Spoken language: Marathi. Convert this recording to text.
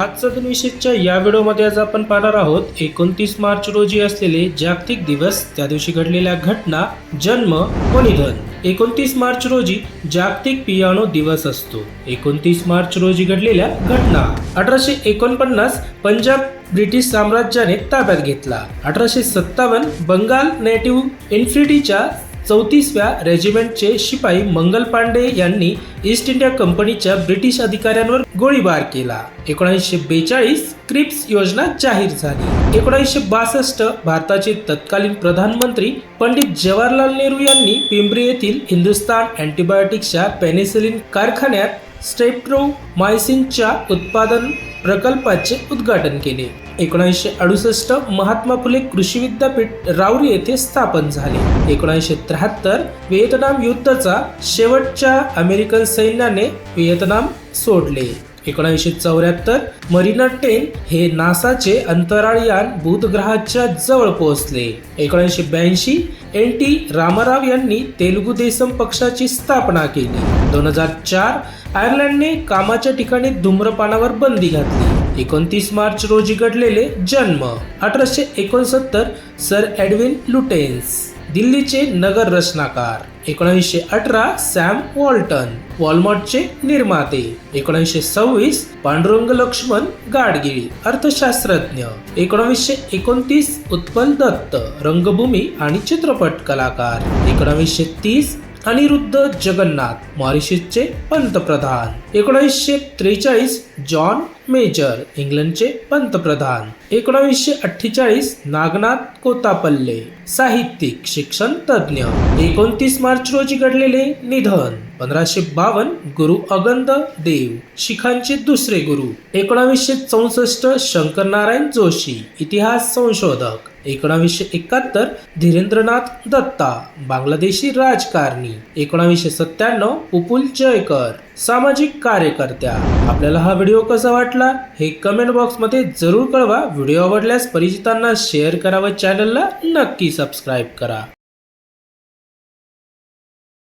आजचा दिनविशेषच्या या व्हिडिओमध्ये आज आपण पाहणार आहोत एकोणतीस मार्च रोजी असलेले जागतिक दिवस त्या दिवशी घडलेल्या घटना जन्म व निधन. एकोणतीस मार्च रोजी जागतिक पियानो दिवस असतो. एकोणतीस मार्च रोजी घडलेल्या घटना. अठराशे एकोणपन्नास पंजाब ब्रिटिश साम्राज्याने ताब्यात घेतला. अठराशे सत्तावन्न बंगाल नेटिव्ह इन्फिटीच्या चौतीसव्या रेजिमेंटचे शिपाई मंगल पांडे यांनी ईस्ट इंडिया कंपनीच्या ब्रिटिश अधिकाऱ्यांवर गोळीबार केला. एकोणीसशे बेचाळीस क्रिप्स योजना जाहीर झाली. एकोणीसशे बासष्ट भारताचे तत्कालीन प्रधानमंत्री पंडित जवाहरलाल नेहरू यांनी पिंपरी येथील हिंदुस्तान अँटीबायोटिक्सच्या पेनिसिलिन कारखान्यात स्टेप्ट्रोमायसिनच्या उत्पादन प्रकल्पाचे उद्घाटन केले. एकोणीसशे अडुसष्ट महात्मा फुले कृषी विद्यापीठ राऊरी येथे स्थापन झाले. एकोणीसशे त्र्याहत्तर व्हिएतनाम युद्धाचा शेवटच्या अमेरिकन सैन्याने व्हिएतनाम सोडले. एकोणीसशे चौऱ्याहत्तर मरीना टेन हे नासाचे अंतराळयान बुधग्रहाच्या जवळ पोहोचले. एकोणीसशे ब्याऐंशी एन टी रामाराव यांनी तेलुगू देसम पक्षाची स्थापना केली. दोन हजार चार आयर्लंडने कामाच्या ठिकाणी धूम्रपानावर बंदी घातली. एकोणतीस मार्च रोजी घडलेले जन्म. अठराशे एकोणसत्तर सर एडविन लुटेन्स. दिल्लीचे नगर रचनाकार एकोणीसशे अठरा सॅम वॉल्टन वॉलमार्टचे निर्माते एकोणीसशे सव्वीस पांडुरंग लक्ष्मण गाडगिळी अर्थशास्त्रज्ञ एकोणीसशे एकोणतीस उत्पल दत्त रंगभूमी आणि चित्रपट कलाकार एकोणीसशे तीस अनिरुद्ध जगन्नाथ मॉरिशसचे पंतप्रधान. एकोणीसशे त्रेचाळीस जॉन मेजर इंग्लंडचे पंतप्रधान. एकोणीसशे अठ्ठेचाळीस नागनाथ कोतापल्ले साहित्यिक शिक्षण तज्ज्ञ. एकोणतीस मार्च रोजी घडलेले निधन पंधराशे बावन्न गुरु अगंद देव शिखांचे दुसरे गुरु. एकोणावीसशे चौसष्ट शंकरनारायण जोशी इतिहास संशोधक. एकोणावीसशे एकाहत्तर धीरेंद्रनाथ दत्ता बांगलादेशी राजकारणी. एकोणावीसशे सत्त्याण्णव उपुल जयकर सामाजिक कार्यकर्त्या. आपल्याला हा व्हिडिओ कसा वाटला हे कमेंट बॉक्समध्ये जरूर कळवा. व्हिडिओ आवडल्यास परिचितांना शेअर करा व चॅनलला नक्की सबस्क्राईब करा.